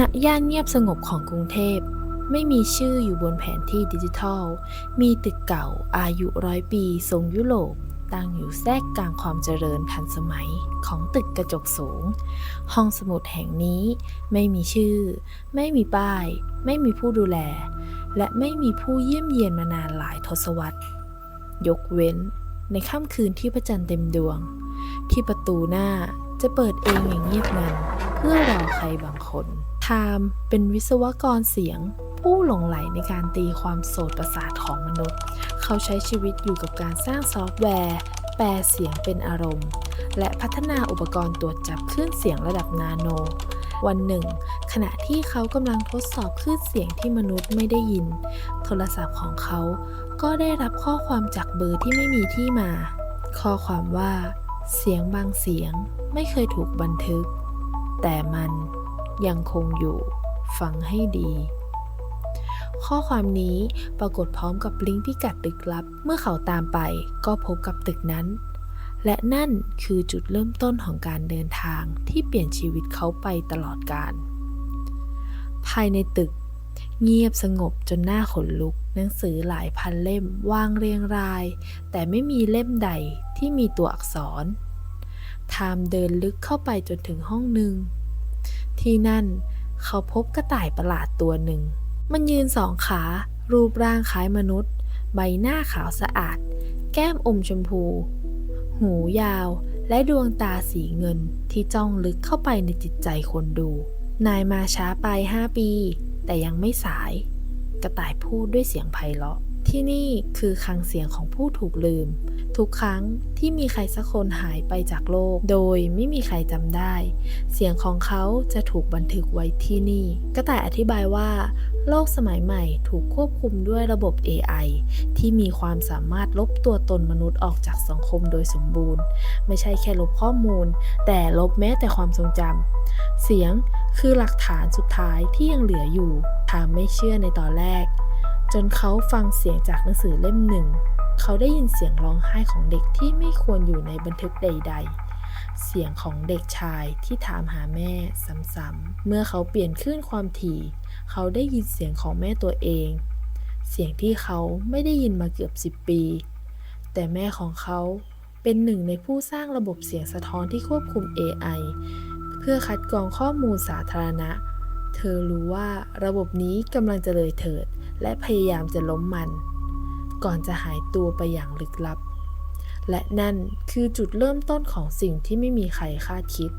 ณย่านเงียบสงบของกรุงเทพ ไม่มีชื่ออยู่บนแผนที่ดิจิทัล มีตึกเก่าอายุร้อยปีทรงยุโรปตั้งอยู่แทรกกลางความเจริญทันสมัยของตึกกระจกสูง ห้องสมุดแห่งนี้ไม่มีชื่อ ไม่มีป้าย ไม่มีผู้ดูแล และไม่มีผู้เยี่ยมเยียนมานานหลายทศวรรษ ยกเว้นในค่ำคืนที่พระจันทร์เต็มดวง ที่ประตูหน้าจะเปิดเองอย่างเงียบงันเพื่อรอใครบางคน ไทามเป็นวิศวกรเสียง ผู้หลงไหลในการตีความโสตประสาทของมนุษย์ เขาใช้ชีวิตอยู่กับการสร้างซอฟต์แวร์ แปลเสียงเป็นอารมณ์ และพัฒนาอุปกรณ์ตรวจจับคลื่นเสียงระดับนาโน วันหนึ่ง ขณะที่เขากำลังทดสอบคลื่นเสียงที่มนุษย์ไม่ได้ยิน โทรศัพท์ของเขาก็ได้รับข้อความจากเบอร์ที่ไม่มีที่มา ข้อความว่า เสียงบางเสียงไม่เคยถูกบันทึก แต่มัน ยังคงอยู่ฟังให้ดี ข้อความนี้ปรากฏพร้อมกับลิงก์พิกัดตึกลับ เมื่อเขาตามไปก็พบกับตึกนั้น และนั่นคือจุดเริ่มต้นของการเดินทางที่เปลี่ยนชีวิตเขาไปตลอดกาลภายในตึก เงียบสงบจนหน้าขนลุก หนังสือหลายพันเล่มวางเรียงราย แต่ไม่มีเล่มใดที่มีตัวอักษรไทม์เดินลึกเข้าไปจนถึงห้องหนึ่ง ที่นั่น เขาพบกระต่ายประหลาดตัวหนึ่ง มันยืนสองขา รูปร่างคล้ายมนุษย์ ใบหน้าขาวสะอาด แก้มอมชมพู หูยาวและดวงตาสีเงินที่จ้องลึกเข้าไปในจิตใจคนดู นายมาช้าไปห้าปี แต่ยังไม่สาย กระต่ายพูดด้วยเสียงไพเราะ ที่นี่คือคลังเสียงของผู้ถูกลืม ทุกครั้งที่มีใครสักคนหายไปจากโลก โดยไม่มีใครจำได้ เสียงของเขาจะถูกบันทึกไว้ที่นี่กระต่ายอธิบายว่า โลกสมัยใหม่ถูกควบคุมด้วยระบบ AI ที่มีความสามารถลบตัวตนมนุษย์ออกจากสังคมโดยสมบูรณ์ ไม่ใช่แค่ลบข้อมูล แต่ลบแม้แต่ความทรงจำเสียงคือหลักฐานสุดท้ายที่ยังเหลืออยู่ทามไม่เชื่อในตอนแรก นเขาฟังเสียงจากหนังสือเล่มหนึ่ง เขาได้ยินเสียงร้องไห้ของเด็กที่ไม่ควรอยู่ในบันทึกใด ๆ เสียงของเด็กชายที่ถามหาแม่ซ้ำๆ เมื่อเขาเปลี่ยนคลื่นความถี่ เขาได้ยินเสียงของแม่ตัวเอง เสียงที่เขาไม่ได้ยินมาเกือบ10ปี แต่แม่ของเขาเป็นหนึ่งในผู้สร้างระบบเสียงสะท้อนที่ควบคุม AI เพื่อคัดกรองข้อมูลสาธารณะ เธอรู้ว่าระบบนี้กำลังจะเลยเถิด และพยายามจะล้มมัน ก่อนจะหายตัวไปอย่างลึกลับ และนั่นคือจุดเริ่มต้นของสิ่งที่ไม่มีใครคาดคิด